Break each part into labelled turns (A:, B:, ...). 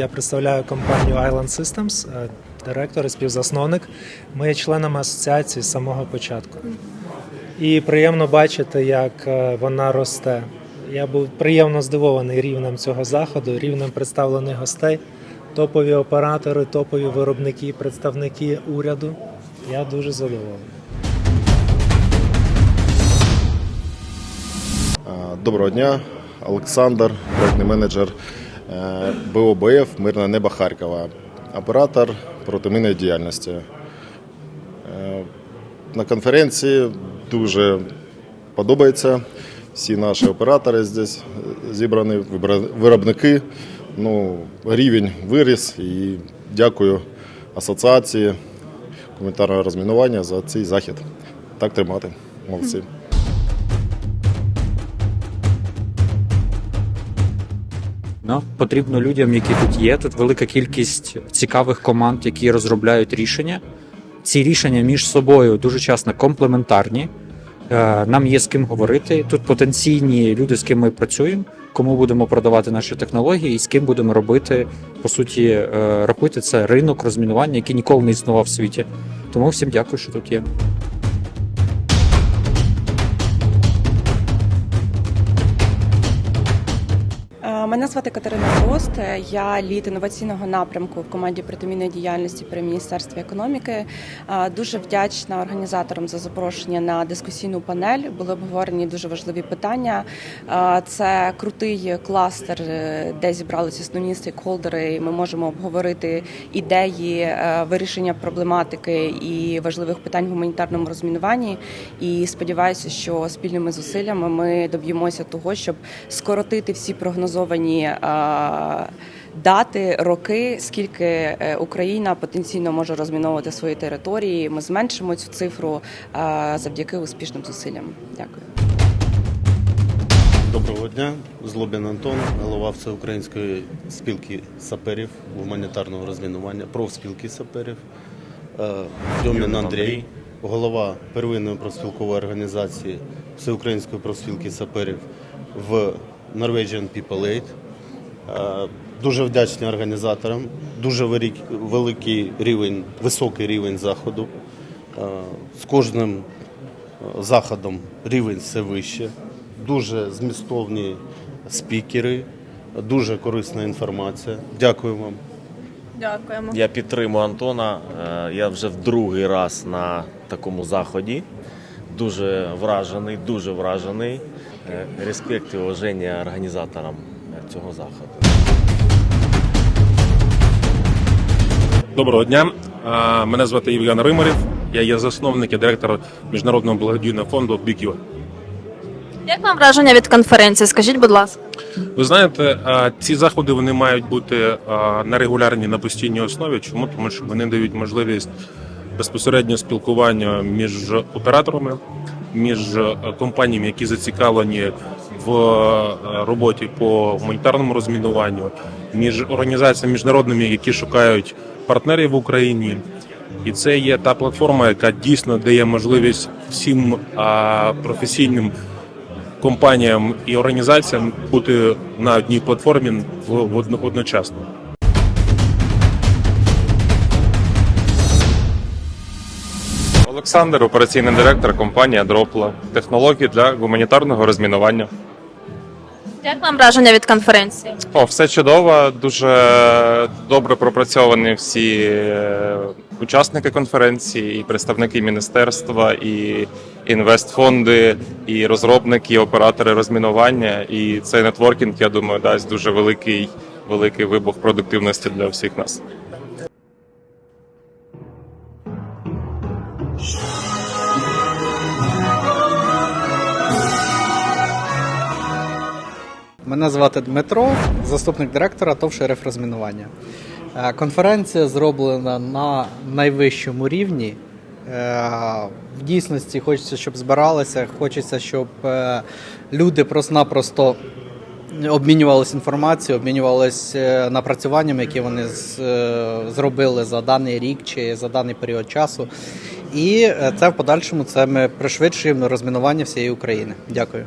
A: Я представляю компанію Island Systems, е, директор і співзасновник. Ми є членами асоціації з самого початку. І приємно бачити, як е, вона росте. Я був приємно здивований рівнем цього заходу, рівнем представлених гостей, топові оператори, топові виробники, представники уряду. Я дуже задоволений.
B: Е, Доброго дня, Олександр, проектний менеджер БОБФ Мирне небо Харкова, оператор протимінної діяльності. Е, На конференції дуже подобається. Всі наші оператори здесь зібрані, вибра- виробники. Ну, рівень виріс і дякую асоціації гуманітарного розмінування за цей захід. Так тримати. Молодці.
C: Ну, потрібно людям, які тут є. Тут велика кількість цікавих команд, які розробляють рішення. Ці рішення між собою дуже часто комплементарні. Е, Нам є з ким говорити. Тут потенційні люди, з ким ми працюємо, кому будемо продавати наші технології, і з ким будемо робити, по суті, е, робити це ринок розмінування, який ніколи не існував в світі. Тому всім дякую, що тут є.
D: Мене звати Катерина Дрозд, я лід інноваційного напрямку в команді протимінної діяльності при міністерстві економіки. Дуже вдячна організаторам за запрошення на дискусійну панель. Були обговорені дуже важливі питання. Це крутий кластер, е, де зібралися основні стейкхолдери. і Ми можемо обговорити ідеї е, вирішення проблематики і важливих питань в гуманітарному розмінуванні. І сподіваюся, що спільними зусиллями ми доб'ємося того, щоб скоротити всі прогнозовані е, дати, роки, скільки е, Україна потенційно може розміновувати свої території. Ми зменшимо цю цифру е, завдяки успішним зусиллям. Дякую.
E: Доброго дня, Злобін Антон, голова Всеукраїнської спілки саперів гуманітарного розмінування, профспілки саперів. Дьомін Андрій, голова первинної профспілкової організації Всеукраїнської профспілки саперів в Norwegian People Aid. Е, Дуже вдячні організаторам, дуже великий рівень, високий рівень заходу. Е, З кожним е, заходом рівень все вище. Дуже змістовні спікери, дуже корисна інформація. Дякую вам.
D: Дякуємо.
F: Я підтримую Антона. Я вже в другий раз на такому заході. Дуже вражений, дуже вражений. Е, Респект і уваження організаторам е, цього заходу.
G: Доброго дня. Мене звати Євген Римарів. Я є засновник і директор міжнародного благодійного фонду BQ.
H: Як вам враження від конференції? Скажіть, будь ласка.
G: Ви знаєте, ці заходи вони мають бути на регулярній на постійній основі. Чому? Тому що вони дають можливість безпосередньо спілкування між операторами, між е, компаніями, які зацікавлені в е, роботі по гуманітарному розмінуванню, між організаціями міжнародними, які шукають партнерів в Україні. І це є та платформа, яка дійсно дає можливість всім а, професійним компаніям і організаціям бути на одній платформі в, в одно- одночасно.
I: Олександр, операційний директор компанії Дропла. Технології для гуманітарного розмінування.
H: Як вам враження від конференції?
I: О, все чудово, дуже добре пропрацьовані всі е, учасники конференції, і представники міністерства, і інвестфонди, і розробники, і оператори розмінування. І цей нетворкінг, я думаю, дасть дуже великий, великий вибух продуктивності для всіх нас.
J: Мене звати Дмитро, заступник директора ТОВ «Шериф розмінування. Е, Конференція зроблена на найвищому рівні. Е, В дійсності хочеться, щоб збиралися, хочеться, щоб е, люди просто-напросто обмінювалися інформацією, обмінювалися напрацюваннями, які вони зробили за даний рік чи за даний період часу. І це в подальшому це ми пришвидшуємо розмінування всієї України. Дякую.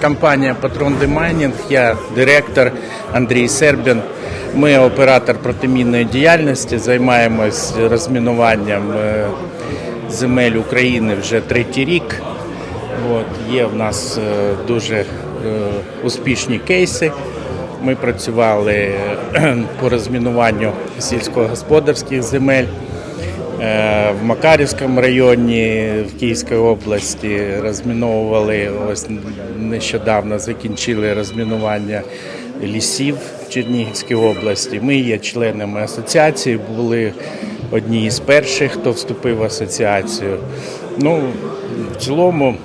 K: Компанія Патрон Демайнінг, я директор Андрій Сербін. Ми оператор протимінної діяльності, займаємось розмінуванням е, земель України вже третій рік. От, є в нас е, дуже е, успішні кейси. Ми працювали по розмінуванню сільськогосподарських земель. Е, В Макарівському районі в Київській області розміновували ось нещодавно закінчили розмінування лісів в Чернігівській області. Ми є членами асоціації, були одні із перших, хто вступив в асоціацію. Ну, в цілому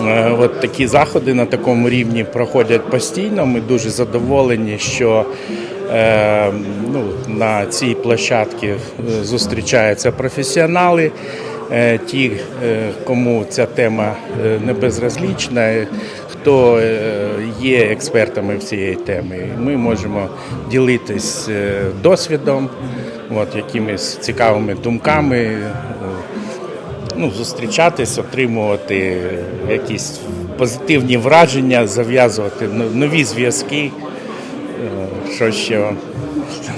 K: Е, От такі заходи на такому рівні проходять постійно. Ми дуже задоволені, що ну, на цій площадці е, зустрічаються професіонали, е, ті, е, кому ця тема е, не безразлічна, е, хто е, є експертами в цієї теми. Ми можемо ділитись е, досвідом, от, якимись цікавими думками. е, ну, зустрічатись, отримувати якісь позитивні враження, зав'язувати нові зв'язки. Е, Що ще вам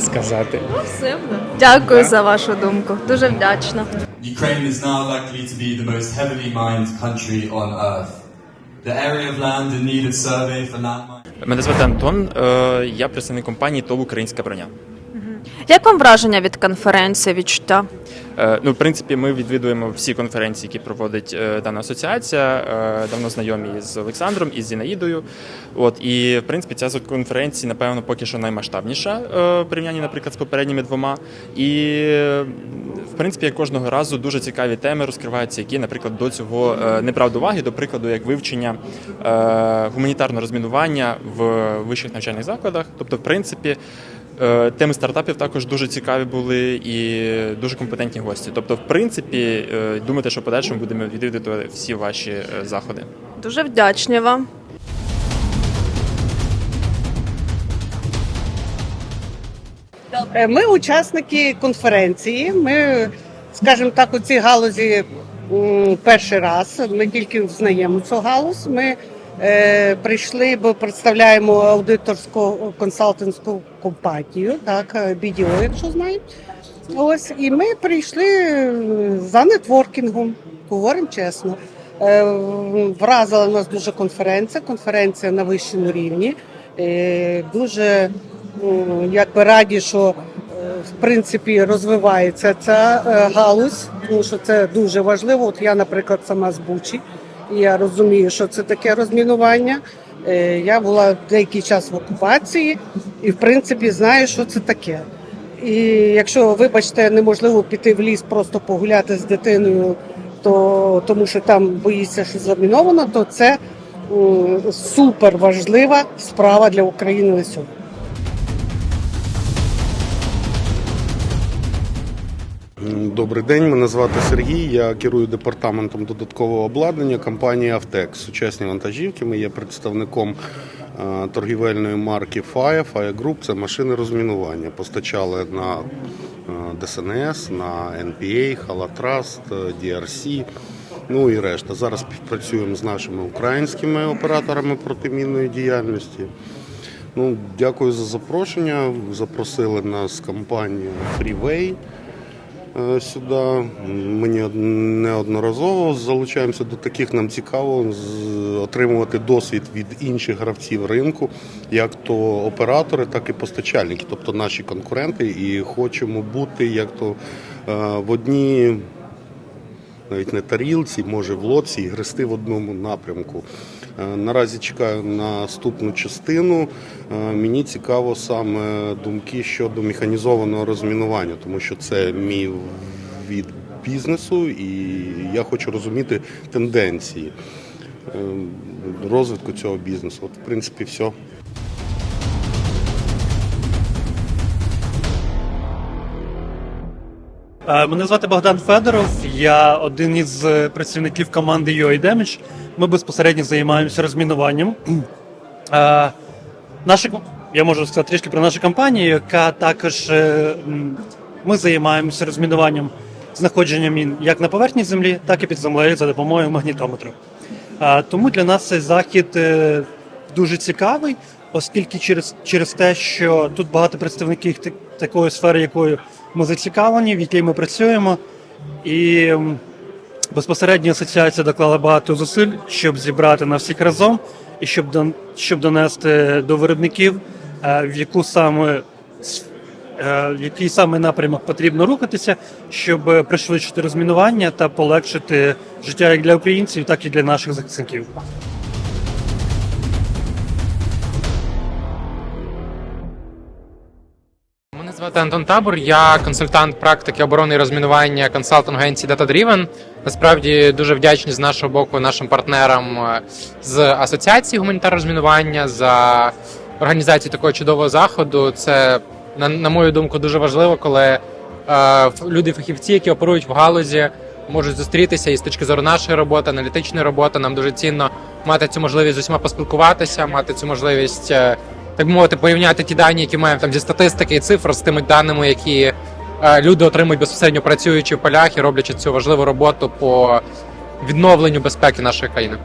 K: сказати?
H: Все. Дякую за вашу думку. Дуже вдячна.
L: Ukraine is now likely to be the most heavily mined country on earth. The area of land in need of survey for landmine.
M: Мене звати Антон, е, я представник компанії ТОВ Українська броня.
H: Як вам враження від конференції, відчуття?
M: Е, Ну, в принципі, ми відвідуємо всі конференції, які проводить е, дана асоціація. Е, Давно знайомі з Олександром і з Зінаїдою. От і в принципі ця конференція, напевно, поки що наймасштабніша в порівнянні, наприклад, з попередніми двома. І в принципі, як кожного разу дуже цікаві теми розкриваються, які, наприклад, до цього не брав до уваги, до прикладу, як вивчення гуманітарного розмінування в вищих навчальних закладах. Тобто, в принципі. Е, Теми стартапів також дуже цікаві були і дуже компетентні гості. Тобто, в принципі, е, думайте, що в подальшому будемо відвідувати всі ваші е, заходи.
H: Дуже вдячні вам.
N: Ми учасники конференції. Ми, скажімо так, у цій галузі перший раз. Ми тільки взнаємо цю галузь. Ми е, прийшли, бо представляємо аудиторську консалтинську компанію, так, е, BDO, якщо знають. Ось, і ми прийшли е, за нетворкінгом, говоримо чесно. Вразила нас дуже конференція, конференція на вищому рівні. Е, Дуже м, якби раді, що в принципі розвивається ця галузь, тому що це дуже важливо. От я, наприклад, сама з Бучі, я розумію, що це таке розмінування. Е, Я була деякий час в окупації і, в принципі, знаю, що це таке. І якщо, вибачте, неможливо піти в ліс, просто погуляти з дитиною, то тому що там боїться, що заміновано, то це супер важлива справа для України на сьогодні.
E: Добрий день, мене звати Сергій. Я керую департаментом додаткового обладнання компанії Автек. Сучасні вантажівки. Ми є представником е, торгівельної марки FIA. FIA Group – це машини розмінування. Постачали на е, ДСНС, на NPA, Халатраст, DRC. Ну і решта. Зараз співпрацюємо з нашими українськими операторами протимінної діяльності. Ну, дякую за запрошення. Запросили нас компанію Freeway е, сюди. Ми не- неодноразово залучаємося до таких. Нам цікаво отримувати досвід від інших гравців ринку, як то оператори, так і постачальники, тобто наші конкуренти. І хочемо бути як то е, в одній. Навіть не тарілці, може в лодці і грести в одному напрямку. Е, Наразі чекаю наступну частину. Е, Мені цікаво саме думки щодо механізованого розмінування, тому що це мій від бізнесу, і я хочу розуміти тенденції е, розвитку цього бізнесу. От, в принципі, все.
J: Мене звати Богдан Федоров. Я один із е, працівників команди UA Damage. Ми безпосередньо займаємося розмінуванням. Е, Наша я можу сказати трішки про нашу компанію, яка також е, ми займаємося розмінуванням знаходження мін як на поверхні землі, так і під землею за допомогою магнітометру. А, Тому для нас цей захід дуже цікавий, оскільки через, через те, що тут багато представників такої сфери, якою ми зацікавлені, в якій ми працюємо, і безпосередньо асоціація доклала багато зусиль, щоб зібрати на всіх разом і щоб, щоб донести до виробників, е, в яку саме е, в який саме напрямок потрібно рухатися, щоб пришвидшити розмінування та полегшити життя як для українців, так і для наших захисників.
O: Звати Антон Табор, я консультант практики оборони і розмінування консалтинг агенції Data Driven. Насправді дуже вдячні з нашого боку нашим партнерам е, з асоціації гуманітарного розмінування за організацію такого чудового заходу. Це на, на мою думку дуже важливо, коли е, люди-фахівці, які оперують в галузі, можуть зустрітися і з точки зору нашої роботи, аналітичної роботи. Нам дуже цінно мати цю можливість з усіма поспілкуватися, мати цю можливість. Так мовити, порівняти ті дані, які маємо там зі статистики і цифр з тими даними, які е, люди отримують безпосередньо працюючи в полях і роблячи цю важливу роботу по відновленню безпеки нашої країни.